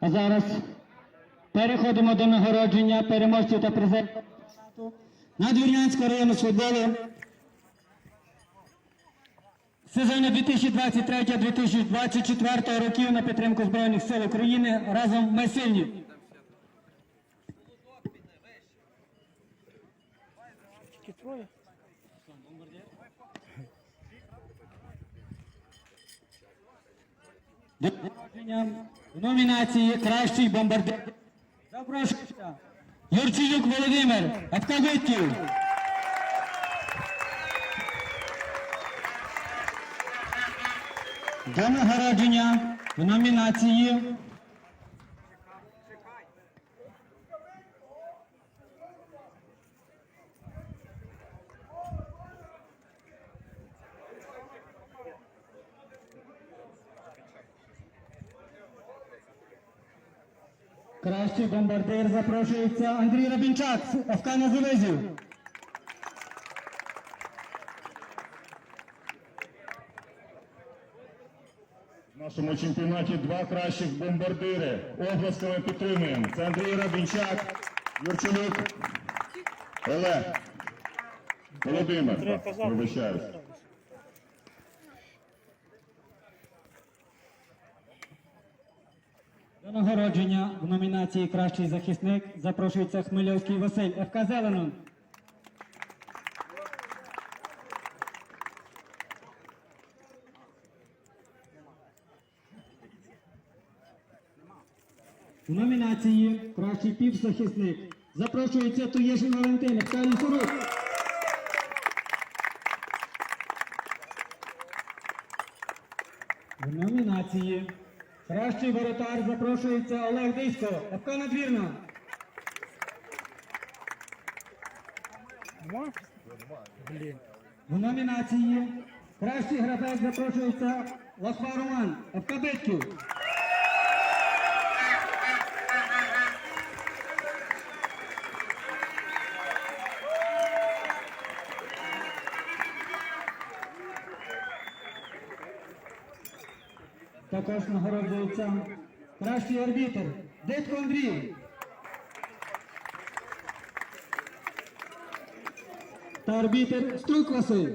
А зараз переходимо до нагородження переможців та призерів Надвірнянського району футболу сезону 2023-2024 років на підтримку Збройних сил України. Разом ми сильні. Троє. До нагородження в номінації Кращий бомбардир. Запрошується Юрчиюк Володимир, ФК Витків. До нагородження в номінації Кращий бомбардир запрошується Андрій Рабінчак, з ФК Назовизів. В нашому чемпіонаті два кращих бомбардири. Обласками підтримуємо. Це Андрій Рабінчак, Юрчулюк, Олег. Володимир. Вибачаюсь. До нагородження в номінації Кращий захисник запрошується Хмельовський Василь, ФК Зеленон. В номінації Кращий півзахисник запрошується Туєшин Валентин, ФК Лісорук. В номінації Кращий воротар запрошується Олег Дисько, ФК Надвірна. В номінації Кращий гравець запрошується Лохва Роман, ФК Битків. Також нагороджується кращий арбітр Дитко Андрій. Та арбітр Струк Василь.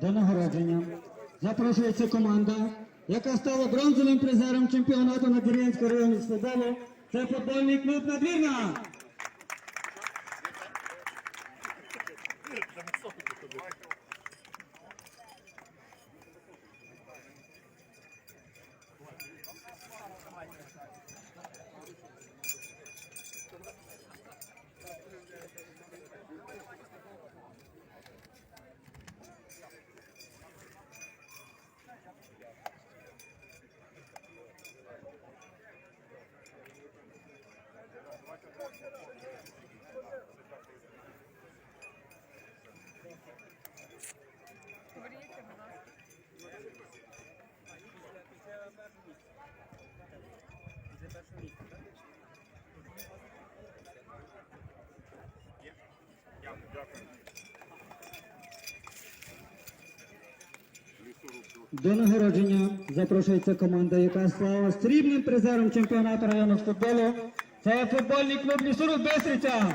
До нагородження запрошується команда, яка стала бронзовим призером чемпіонату Надвір'янського району з футболу. Це футбольний клуб Надвірна. До нагородження запрошується команда, яка стала срібним призером чемпіонату району футболу. Це футбольний клуб Лісоруб Бистриця.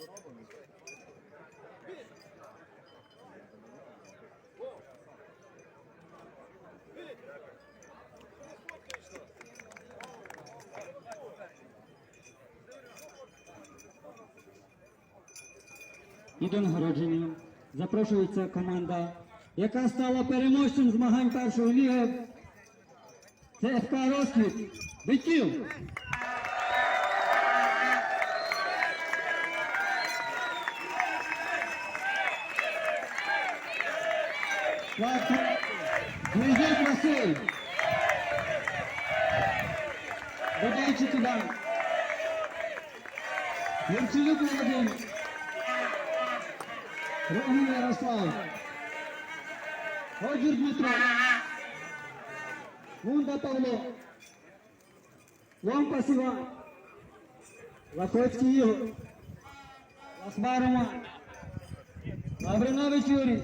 Ми І до нагородження запрошується команда, яка стала переможцем змагань першої ліги. Це ФК Розквіт. Битків! Князюк Василь. Бодайчик Іван. Юрчелюк Володимир. Рогін Ярослав. Годжур Дмитро. Гунда Павло. Ломпас Іван. Лахоцький Ігор. Ласма Роман. Лавринович Юрій.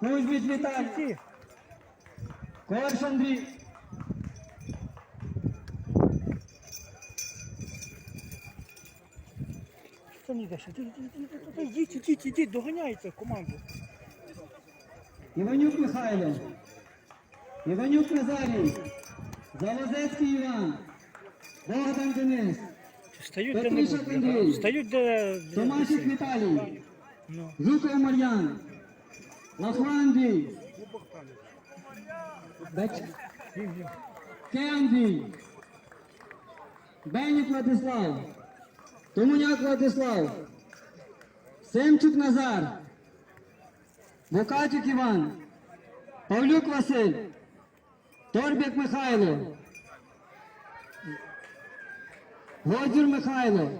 Кузьміч Віталій. Корж Андрій. Ти- Йдіть, йдіть, йдіть, доганяйте команду. Іванюк Михайло. Іванюк Назарій. Залозецький Іван. Богдан Денис. Стають де не будуть. Стають де... Томашик Віталій. Ну. Жуков Мар'ян. Лахма Андрій. Беч... Ке Андрій. Бенік Владислав. Томуняк Владислав. Семчук Назар. Букатюк Іван. Павлюк Василь. Торбік Михайло. Годзюр Михайло.